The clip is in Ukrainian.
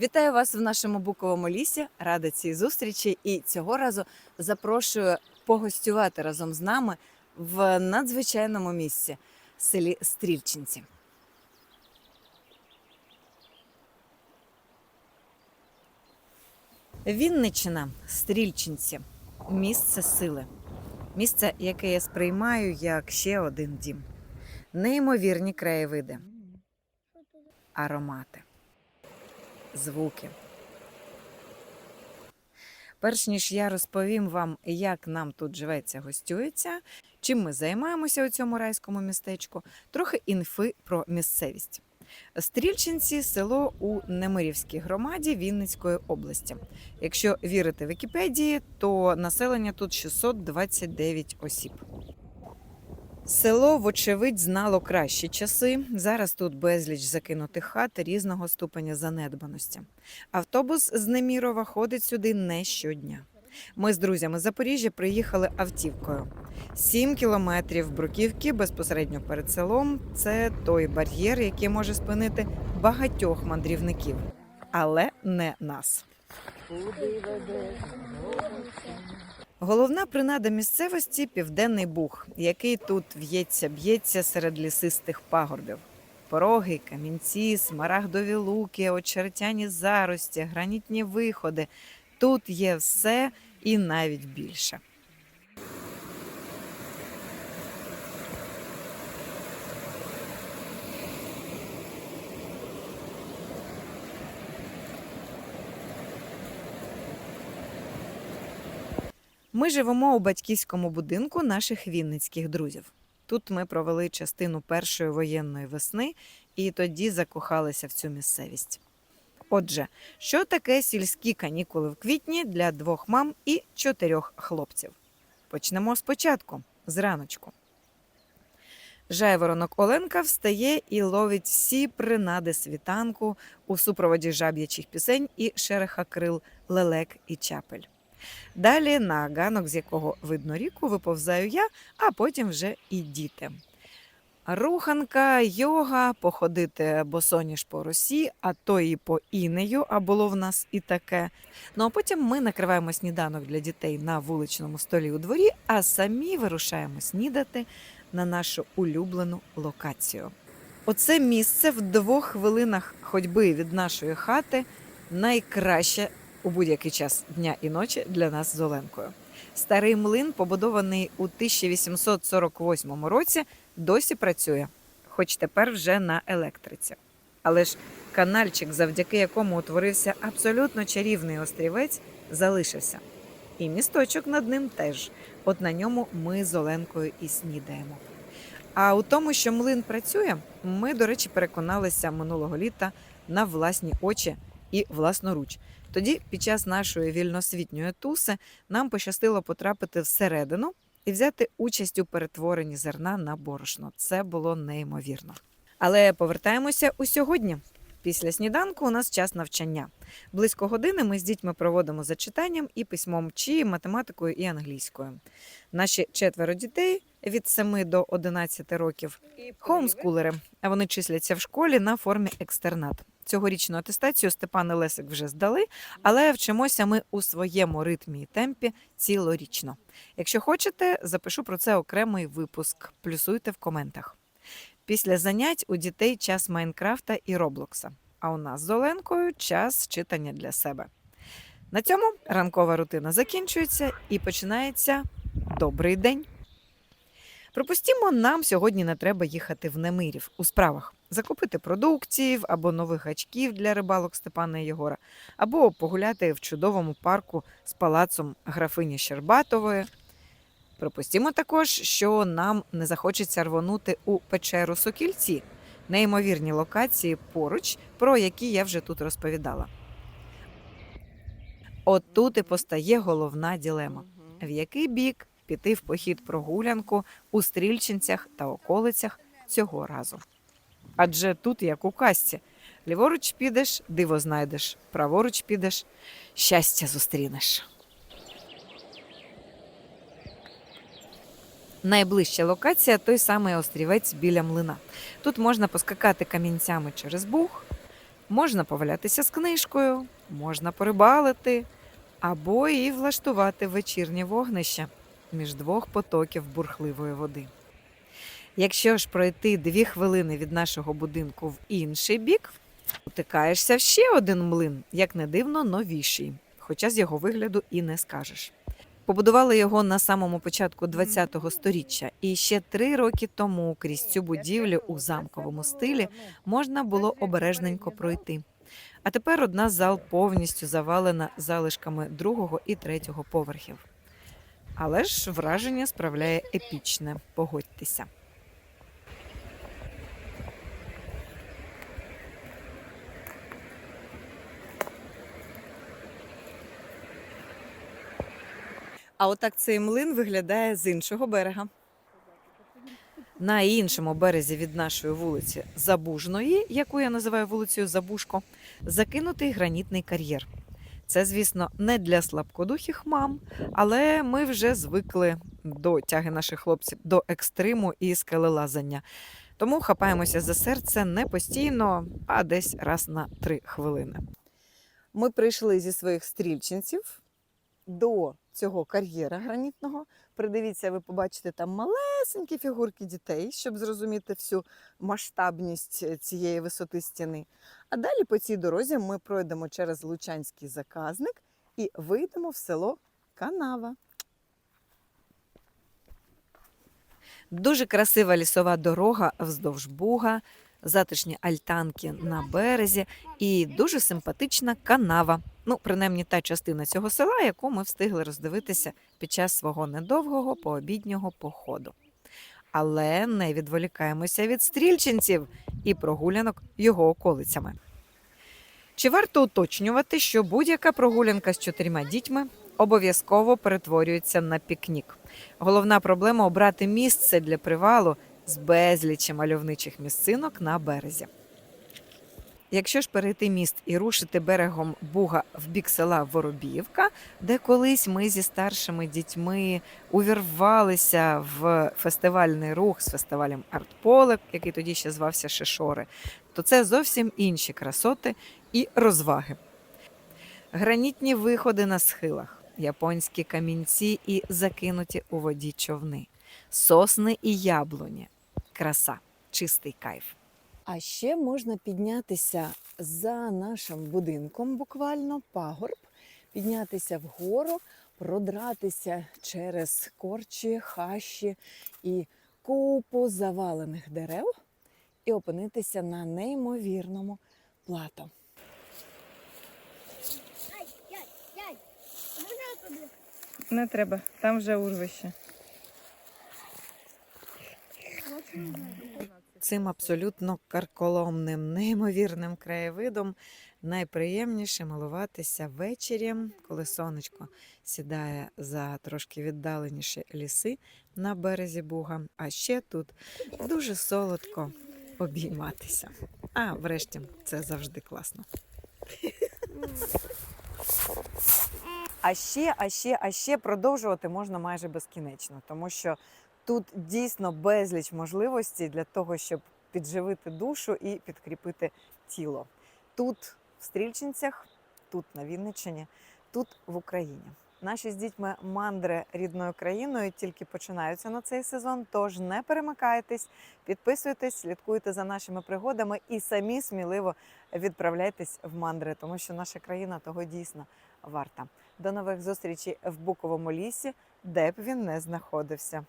Вітаю вас в нашому буковому лісі. Рада цій зустрічі. І цього разу запрошую погостювати разом з нами в надзвичайному місці селі Стрільчинці. Вінничина, Стрільчинці, місце сили, місце, яке я сприймаю як ще один дім. Неймовірні краєвиди, аромати звуки. Перш ніж я розповім вам, як нам тут живеться, гостюється, чим ми займаємося у цьому райському містечку, трохи інфи про місцевість. Стрільчинці село у Немирівській громаді Вінницької області. Якщо вірити Вікіпедії, то населення тут 629 осіб. Село, вочевидь, знало кращі часи. Зараз тут безліч закинутих хат різного ступеня занедбаності. Автобус з Немірова ходить сюди не щодня. Ми з друзями Запоріжжя приїхали автівкою. Сім кілометрів бруківки безпосередньо перед селом це той бар'єр, який може спинити багатьох мандрівників, але не нас. Головна принада місцевості південний буг, який тут в'ється, б'ється серед лісистих пагорбів. Пороги, камінці, смарагдові луки, очеретяні зарості, гранітні виходи. Тут є все і навіть більше. Ми живемо у батьківському будинку наших вінницьких друзів. Тут ми провели частину першої воєнної весни і тоді закохалися в цю місцевість. Отже, що таке сільські канікули в квітні для двох мам і чотирьох хлопців? Почнемо спочатку, з раночку. Жайворонок Оленка встає і ловить всі принади світанку у супроводі жаб'ячих пісень і шереха крил лелек і чапель. Далі на ганок, з якого видно ріку, виповзаю я, а потім вже і діти. Руханка, йога, походити босоніж по росі, а то і по інею, а було в нас і таке. Ну а потім ми накриваємо сніданок для дітей на вуличному столі у дворі, а самі вирушаємо снідати на нашу улюблену локацію. Оце місце в двох хвилинах ходьби від нашої хати найкраще у будь-який час дня і ночі для нас з Оленкою. Старий млин, побудований у 1848 році, досі працює, хоч тепер вже на електриці. Але ж канальчик, завдяки якому утворився абсолютно чарівний острівець, залишився. І місточок над ним теж. От на ньому ми з Оленкою і снідаємо. А у тому, що млин працює, ми, до речі, переконалися минулого літа на власні очі і власноруч. Тоді, під час нашої вільносвітньої туси, нам пощастило потрапити всередину і взяти участь у перетворенні зерна на борошно. Це було неймовірно. Але повертаємося у сьогодні. Після сніданку у нас час навчання. Близько години ми з дітьми проводимо за читанням і письмом, чи математикою і англійською. Наші четверо дітей від 7 до 11 років хоумскулери, а вони числяться в школі на формі екстернат. Цьогорічну атестацію Степан і Лесик вже здали, але вчимося ми у своєму ритмі і темпі цілорічно. Якщо хочете, запишу про це окремий випуск. Плюсуйте в коментах. Після занять у дітей час Майнкрафта і Роблокса. А у нас з Оленкою час читання для себе. На цьому ранкова рутина закінчується і починається добрий день. Припустімо, нам сьогодні не треба їхати в Немирів у справах, закупити продуктів або нових гачків для рибалок Степана і Єгора, або погуляти в чудовому парку з палацом графині Щербатової. Припустімо також, що нам не захочеться рвонути у печеру Сокільці, неймовірні локації поруч, про які я вже тут розповідала. От тут і постає головна ділема: в який бік піти в похід прогулянку у стрільчинцях та околицях цього разу. Адже тут, як у казці, ліворуч підеш, диво знайдеш, праворуч підеш, щастя зустрінеш. Найближча локація той самий острівець біля млина. Тут можна поскакати камінцями через буг, Можна повалятися з книжкою, можна порибалити або і влаштувати вечірнє вогнище між двох потоків бурхливої води. Якщо ж пройти дві хвилини від нашого будинку в інший бік, утикаєшся в ще один млин, як не дивно, новіший, хоча з його вигляду і не скажеш. Побудували його на самому початку ХХ століття, і ще три роки тому крізь цю будівлю у замковому стилі можна було обережненько пройти. А тепер одна зал повністю завалена залишками другого і третього поверхів. Але ж враження справляє епічне, погодьтеся. А отак цей млин виглядає з іншого берега. На іншому березі від нашої вулиці Забужної, яку я називаю вулицею Забужко, закинутий гранітний кар'єр. Це, звісно, не для слабкодухих мам, але ми вже звикли до тяги наших хлопців до екстриму і скелелазання. Тому хапаємося за серце не постійно, а десь раз на три хвилини. Ми прийшли зі своїх стрільчинців до цього кар'єра гранітного. Придивіться, ви побачите там малесенькі фігурки дітей, щоб зрозуміти всю масштабність е, цієї висоти стіни. А далі по цій дорозі ми пройдемо через Лучанський заказник і вийдемо в село Канава. Дуже красива лісова дорога вздовж Буга, затишні альтанки на березі і дуже симпатична канава. Ну, принаймні та частина цього села, яку ми встигли роздивитися під час свого недовгого пообіднього походу. Але не відволікаємося від стрільчинців і прогулянок його околицями. Чи варто уточнювати, що будь-яка прогулянка з чотирма дітьми обов'язково перетворюється на пікнік? Головна проблема обрати місце для привалу з безлічі мальовничих місцинок на березі. Якщо ж перейти міст і рушити берегом Буга в бік села Воробіївка, де колись ми зі старшими дітьми увірвалися в фестивальний рух з фестивалем Артполе, який тоді ще звався Шишори, то це зовсім інші красоти і розваги. Гранітні виходи на схилах, японські камінці і закинуті у воді човни, сосни і яблуні. Краса, чистий кайф. А ще можна піднятися за нашим будинком, буквально пагорб, піднятися вгору, продратися через корчі, хащі і купу завалених дерев і опинитися на неймовірному плато. Не треба, там вже урвище. Цим абсолютно карколомним, неймовірним краєвидом найприємніше милуватися ввечері, коли сонечко сідає за трошки віддаленіші ліси на березі Буга. А ще тут дуже солодко обійматися. А врешті це завжди класно. А ще, а ще, а ще продовжувати можна майже безкінечно, тому що тут дійсно безліч можливостей для того, щоб підживити душу і підкріпити тіло. Тут в Стрільчинцях, тут на Вінниччині, тут в Україні. Наші з дітьми мандри рідною країною тільки починаються на цей сезон. Тож не перемикайтесь, підписуйтесь, слідкуйте за нашими пригодами і самі сміливо відправляйтесь в мандри, тому що наша країна того дійсно варта. До нових зустрічей в Буковому лісі, де б він не знаходився.